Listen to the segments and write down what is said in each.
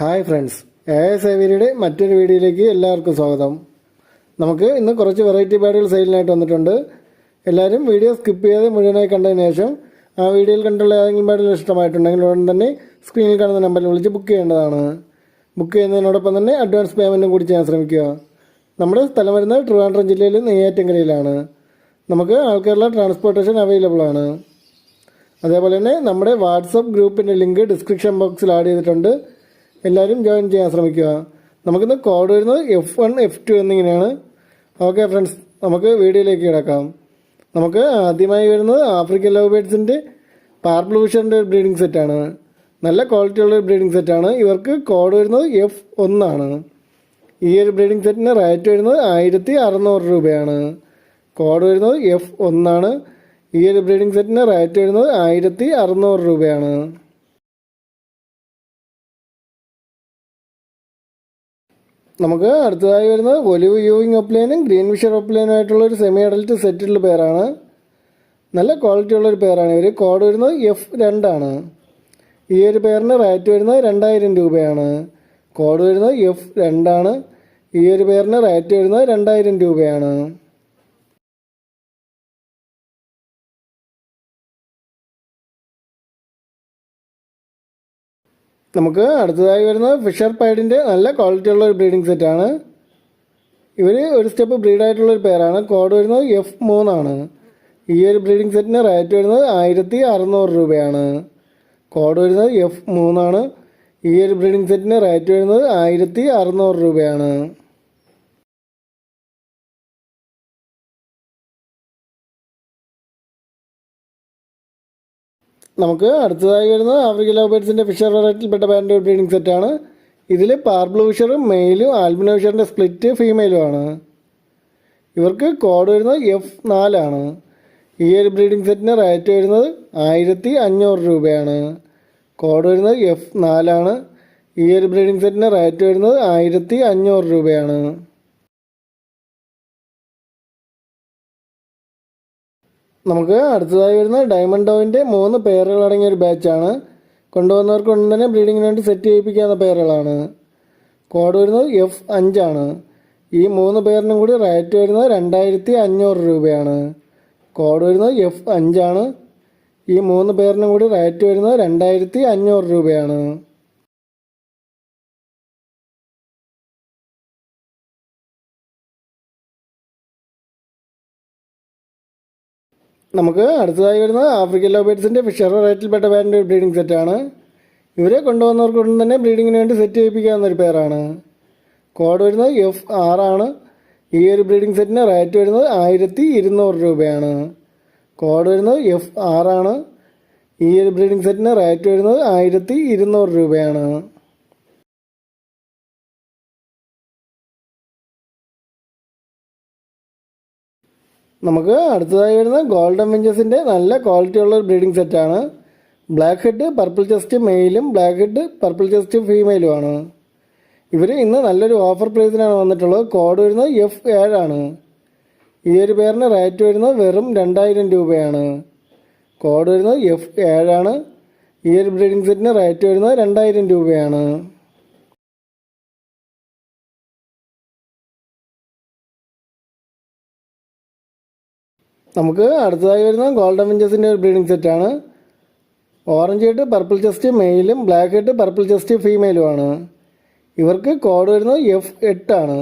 Hi friends. A S സേവിയരുടെ മറ്റൊരു വീഡിയോയിലേക്ക് എല്ലാവർക്കും സ്വാഗതം. നമുക്ക് ഇന്ന് കുറച്ച് വെറൈറ്റി പാഡുകൾ സെയിലിനായിട്ട് വന്നിട്ടുണ്ട്. എല്ലാവരും വീഡിയോ സ്കിപ്പ് ചെയ്യാതെ മുഴുവനായി കണ്ടതിന് ശേഷം ആ വീഡിയോയിൽ കണ്ടുള്ള ഏതെങ്കിലും പാഡുകൾ ഇഷ്ടമായിട്ടുണ്ടെങ്കിൽ ഉടൻ തന്നെ സ്ക്രീനിൽ കാണുന്ന നമ്പറിൽ വിളിച്ച് ബുക്ക് ചെയ്യേണ്ടതാണ്. ബുക്ക് ചെയ്യുന്നതിനോടൊപ്പം തന്നെ അഡ്വാൻസ് പേയ്മെന്റും കൂടി ചെയ്യാൻ ശ്രമിക്കുക. നമ്മുടെ സ്ഥലം വരുന്നത് ട്രിവാൻഡ്രം ജില്ലയിൽ നെയ്യാറ്റങ്കരയിലാണ് നമുക്ക് ആൾക്കാരുടെ ട്രാൻസ്പോർട്ടേഷൻ അവൈലബിൾ ആണ്. അതേപോലെ തന്നെ നമ്മുടെ വാട്സപ്പ് ഗ്രൂപ്പിന്റെ ലിങ്ക് ഡിസ്ക്രിപ്ഷൻ ബോക്സിൽ ആഡ് ചെയ്തിട്ടുണ്ട്. എല്ലാവരും ജോയിൻ ചെയ്യാൻ ശ്രമിക്കുക. നമുക്കിന്ന് കോഡ് വരുന്നത് എഫ് വൺ എഫ് ടു എന്നിങ്ങനെയാണ്. ഓക്കെ ഫ്രണ്ട്സ് നമുക്ക് വീഡിയോയിലേക്ക് കിടക്കാം. നമുക്ക് ആദ്യമായി വരുന്നത് ആഫ്രിക്കൻ ലവ് ബേഡ്സിന്റെ പാർബ്ലൂഷറിന്റെ ബ്രീഡിംഗ് സെറ്റാണ് നല്ല ക്വാളിറ്റിയുള്ള ഒരു ബ്രീഡിംഗ് സെറ്റാണ് ഇവർക്ക് കോഡ് വരുന്നത് എഫ് ഒന്നാണ് ഈ ഒരു ബ്രീഡിംഗ് സെറ്റിന് റേറ്റ് വരുന്നത് ആയിരത്തി അറുന്നൂറ് രൂപയാണ്. കോഡ് വരുന്നത് എഫ് ഒന്നാണ് ഈ ഒരു ബ്രീഡിംഗ് സെറ്റിന് റേറ്റ് വരുന്നത് ആയിരത്തി അറുന്നൂറ് രൂപയാണ്. നമുക്ക് അടുത്തതായി വരുന്നത് ഒലിവ് യൂവിങ് ഒപ്ലൈനും ഗ്രീൻ വിഷർ ഒപ്ലൈനും ആയിട്ടുള്ള ഒരു സെമി അഡൽറ്റ് സെറ്റിലുള്ള പേരാണ്. നല്ല ക്വാളിറ്റി ഉള്ള ഒരു പേരാണ്. ഇവർ കോഡ് വരുന്നത് എഫ് രണ്ടാണ് ഈ ഒരു പേരിന് റേറ്റ് വരുന്നത് രണ്ടായിരം രൂപയാണ്. കോഡ് വരുന്നത് എഫ് രണ്ടാണ് ഈ ഒരു പേരിന് റേറ്റ് വരുന്നത് രണ്ടായിരം രൂപയാണ്. നമുക്ക് അടുത്തതായി വരുന്നത് ഫിഷർ പൈഡിന്റെ നല്ല ക്വാളിറ്റി ഉള്ള ഒരു ബ്രീഡിംഗ് സെറ്റാണ് ഇവർ ഒരു സ്റ്റെപ്പ് ബ്രീഡായിട്ടുള്ള ഒരു പേരാണ് കോഡ് വരുന്നത് എഫ് മൂന്നാണ് ഈ ഒരു ബ്രീഡിംഗ് സെറ്റിന് റേറ്റ് വരുന്നത് ആയിരത്തി അറുന്നൂറ് രൂപയാണ്. കോഡ് വരുന്നത് എഫ് മൂന്നാണ് ഈ ഒരു ബ്രീഡിംഗ് സെറ്റിന് റേറ്റ് വരുന്നത് ആയിരത്തി അറുന്നൂറ് രൂപയാണ്. നമുക്ക് അടുത്തതായി വരുന്നത് ആഫ്രിക്കൻ ലവ് ബേഡ്സിന്റെ ഫിഷർ വെറൈറ്റിയിൽപ്പെട്ട ബാൻഡ് ബ്രീഡിംഗ് സെറ്റാണ് ഇതിൽ പാർബ്ലൂ ഫിഷറും മെയിലും ആൽബിനോ ഫിഷറിന്റെ സ്പ്ലിറ്റ് ഫീമെയിലും ആണ്. ഇവർക്ക് കോഡ് വരുന്നത് എഫ് നാലാണ് ഈ ഒരു ബ്രീഡിംഗ് സെറ്റിന് റേറ്റ് വരുന്നത് ആയിരത്തി അഞ്ഞൂറ് രൂപയാണ്. കോഡ് വരുന്നത് എഫ് നാലാണ് ഈ ഒരു ബ്രീഡിംഗ് സെറ്റിന് റേറ്റ് വരുന്നത് ആയിരത്തി അഞ്ഞൂറ് രൂപയാണ്. നമുക്ക് അടുത്തതായി വരുന്ന ഡയമണ്ട് ഡോവിന്റെ മൂന്ന് പേരുകൾ അടങ്ങിയ ഒരു ബാച്ചാണ് കൊണ്ടുവന്നവർക്ക് ഉടൻ തന്നെ ബ്രീഡിങ്ങിന് വേണ്ടി സെറ്റ് ചെയ്യിപ്പിക്കാവുന്ന പേരുകളാണ് കോഡ് വരുന്നത് എഫ് അഞ്ചാണ് ഈ മൂന്ന് പേരിനും കൂടി റേറ്റ് വരുന്നത് രണ്ടായിരത്തി അഞ്ഞൂറ് രൂപയാണ്. കോഡ് വരുന്നത് എഫ് അഞ്ചാണ് ഈ മൂന്ന് പേരിനും കൂടി റേറ്റ് വരുന്നത് രണ്ടായിരത്തി അഞ്ഞൂറ് രൂപയാണ്. നമുക്ക് അടുത്തതായി വരുന്നത് ആഫ്രിക്കൻ ലോബേറ്റ്സിന്റെ ഫിഷർ റേറ്റിൽപ്പെട്ട ഒരു ബ്രീഡിംഗ് സെറ്റാണ് ഇവരെ കൊണ്ടുവന്നവർക്ക് ഉടൻ തന്നെ ബ്രീഡിങ്ങിന് വേണ്ടി സെറ്റ് ചെയ്യിപ്പിക്കാവുന്ന ഒരു പേരാണ്. കോഡ് വരുന്നത് എഫ് ആറാണ് ഈ ഒരു ബ്രീഡിംഗ് സെറ്റിന് റേറ്റ് വരുന്നത് ആയിരത്തി ഇരുന്നൂറ് രൂപയാണ്. കോഡ് വരുന്നത് എഫ് ആറാണ് ഈ ഒരു ബ്രീഡിംഗ് സെറ്റിന് റേറ്റ് വരുന്നത് ആയിരത്തി ഇരുന്നൂറ് രൂപയാണ്. നമുക്ക് അടുത്തതായി വരുന്ന ഗോൾഡൻ വിഞ്ചസിന്റെ നല്ല ക്വാളിറ്റി ഉള്ള ഒരു ബ്രീഡിംഗ് സെറ്റാണ് ബ്ലാക്ക് ഹെഡ് പർപ്പിൾ ചെസ്റ്റ് മെയിലും ബ്ലാക്ക് ഹെഡ് പർപ്പിൾ ചെസ്റ്റ് ഫീമെയിലുമാണ് ഇവർ ഇന്ന് നല്ലൊരു ഓഫർ പ്രൈസിനാണ് വന്നിട്ടുള്ളത്. കോഡ് വരുന്നത് എഫ് ഏഴാണ് ഈ ഒരു പേരിന് റേറ്റ് വരുന്നത് വെറും രണ്ടായിരം രൂപയാണ്. കോഡ് വരുന്നത് എഫ് ഏഴാണ് ഈ ഒരു ബ്രീഡിംഗ് സെറ്റിന് റേറ്റ് വരുന്നത് രണ്ടായിരം രൂപയാണ്. നമുക്ക് അടുത്തതായി വരുന്ന ഗോൾഡൻ വിഞ്ചസിന്റെ ഒരു ബ്രീഡിംഗ് സെറ്റാണ് ഓറഞ്ച് ഹെഡ് പർപ്പിൾ ചെസ്റ്റ് മെയിലും ബ്ലാക്ക് ഹെഡ് പർപ്പിൾ ചെസ്റ്റ് ഫീമെയിലുമാണ് ഇവർക്ക് കോഡ് വരുന്നത് എഫ് എട്ടാണ്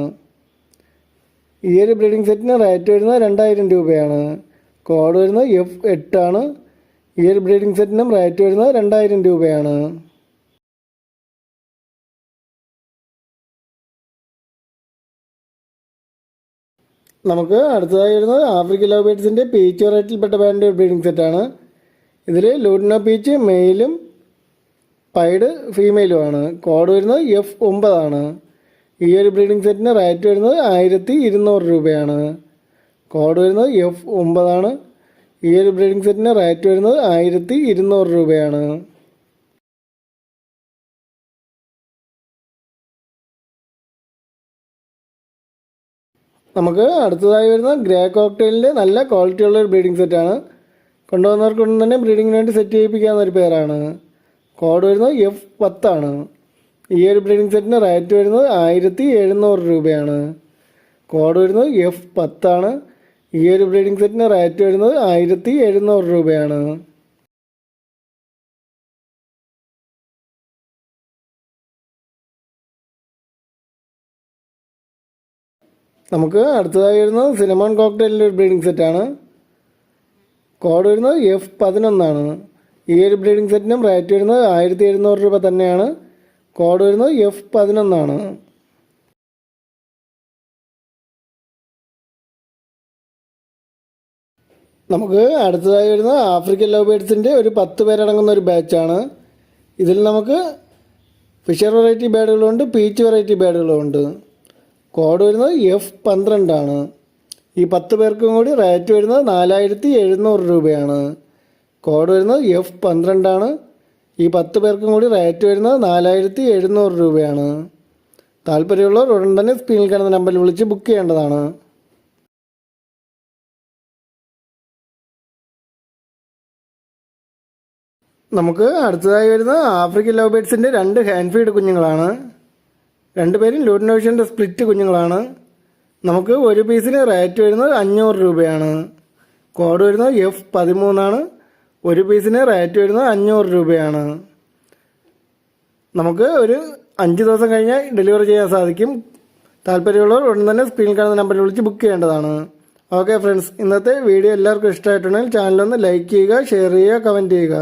ഈ ഒരു ബ്രീഡിംഗ് സെറ്റിന് റേറ്റ് വരുന്നത് രണ്ടായിരം രൂപയാണ്. കോഡ് വരുന്നത് എഫ് എട്ടാണ് ഈ ഒരു ബ്രീഡിംഗ് സെറ്റിനും റേറ്റ് വരുന്നത് രണ്ടായിരം രൂപയാണ്. നമുക്ക് അടുത്തതായി വരുന്നത് ആഫ്രിക്കൻ ലവ് ബേഡ്സിന്റെ പീച്ച് വെറൈറ്റിയിൽപ്പെട്ട ബാൻഡ് ബ്രീഡിംഗ് സെറ്റാണ് ഇതിൽ ലൂഡിനോ പീച്ച് മെയിലും പൈഡ് ഫീമെയിലുമാണ് കോഡ് വരുന്നത് എഫ് ഒമ്പതാണ്. ഈ ഒരു ബ്രീഡിംഗ് സെറ്റിന് റേറ്റ് വരുന്നത് ആയിരത്തി ഇരുന്നൂറ് രൂപയാണ്. കോഡ് വരുന്നത് എഫ് ഒമ്പതാണ്. ഈ ഒരു ബ്രീഡിംഗ് സെറ്റിന് റേറ്റ് വരുന്നത് ആയിരത്തി ഇരുന്നൂറ് രൂപയാണ്. നമുക്ക് അടുത്തതായി വരുന്ന ഗ്രേ കോക്ടെയിലിന്റെ നല്ല ക്വാളിറ്റി ഉള്ള ഒരു ബ്രീഡിംഗ് സെറ്റാണ് കൊണ്ടുവന്നവർക്കൊന്നും തന്നെ ബ്രീഡിങ്ങിന് വേണ്ടി സെറ്റ് ചെയ്യിപ്പിക്കാവുന്ന ഒരു പേരാണ്. കോഡ് വരുന്നത് എഫ് പത്താണ് ഈ ഒരു ബ്രീഡിംഗ് സെറ്റിന് റേറ്റ് വരുന്നത് ആയിരത്തി എഴുന്നൂറ് രൂപയാണ്. കോഡ് വരുന്നത് എഫ് പത്താണ് ഈ ഒരു ബ്രീഡിംഗ് സെറ്റിന് റേറ്റ് വരുന്നത് ആയിരത്തി എഴുന്നൂറ് രൂപയാണ്. നമുക്ക് അടുത്തതായി വരുന്നത് സിനമോൺ കോക്ടെയിലിന്റെ ഒരു ബ്രീഡിംഗ് സെറ്റാണ് കോഡ് വരുന്നത് എഫ് പതിനൊന്നാണ്. ഈ ഒരു ബ്രീഡിംഗ് സെറ്റിനും റേറ്റ് വരുന്നത് ആയിരത്തി എഴുന്നൂറ് രൂപ തന്നെയാണ്. കോഡ് വരുന്നത് എഫ് പതിനൊന്നാണ്. നമുക്ക് അടുത്തതായി വരുന്നത് ആഫ്രിക്കൻ ലവ് ബേഡ്സിന്റെ ഒരു പത്ത് പേരടങ്ങുന്ന ഒരു ബാച്ചാണ്. ഇതിൽ നമുക്ക് ഫിഷർ വെറൈറ്റി ബേഡുകളുണ്ട് പീച്ച് വെറൈറ്റി ബേഡുകളുമുണ്ട് കോഡ് വരുന്നത് എഫ് പന്ത്രണ്ടാണ്. ഈ പത്ത് പേർക്കും കൂടി റേറ്റ് വരുന്നത് നാലായിരത്തി എഴുന്നൂറ് രൂപയാണ്. കോഡ് വരുന്നത് എഫ് പന്ത്രണ്ടാണ്. ഈ പത്ത് പേർക്കും കൂടി റേറ്റ് വരുന്നത് നാലായിരത്തി എഴുന്നൂറ് രൂപയാണ്. താല്പര്യമുള്ളവർ ഉടൻ തന്നെ സ്ക്രീനിൽ കാണുന്ന നമ്പറിൽ വിളിച്ച് ബുക്ക് ചെയ്യേണ്ടതാണ്. നമുക്ക് അടുത്തതായി വരുന്ന ആഫ്രിക്കൻ ലവ് രണ്ട് ഹാൻഡ് ഫീഡ് കുഞ്ഞുങ്ങളാണ്. രണ്ടുപേരും ലൂട്ടിനോഷ്യന്റെ സ്പ്ലിറ്റ് കുഞ്ഞുങ്ങളാണ്. നമുക്ക് ഒരു പീസിന് റേറ്റ് വരുന്നത് അഞ്ഞൂറ് രൂപയാണ്. കോഡ് വരുന്നത് എഫ് പതിമൂന്നാണ് ഒരു പീസിന് റേറ്റ് വരുന്നത് അഞ്ഞൂറ് രൂപയാണ്. നമുക്ക് ഒരു അഞ്ച് ദിവസം കഴിഞ്ഞാൽ ഡെലിവറി ചെയ്യാൻ സാധിക്കും. താല്പര്യമുള്ളവർ ഉടൻ തന്നെ സ്ക്രീനിൽ കാണുന്ന നമ്പറിൽ വിളിച്ച് ബുക്ക് ചെയ്യേണ്ടതാണ്. ഓക്കെ ഫ്രണ്ട്സ് ഇന്നത്തെ വീഡിയോ എല്ലാവർക്കും ഇഷ്ടമായിട്ടുണ്ടെങ്കിൽ ചാനലൊന്ന് ലൈക്ക് ചെയ്യുക ഷെയർ ചെയ്യുക കമന്റ് ചെയ്യുക.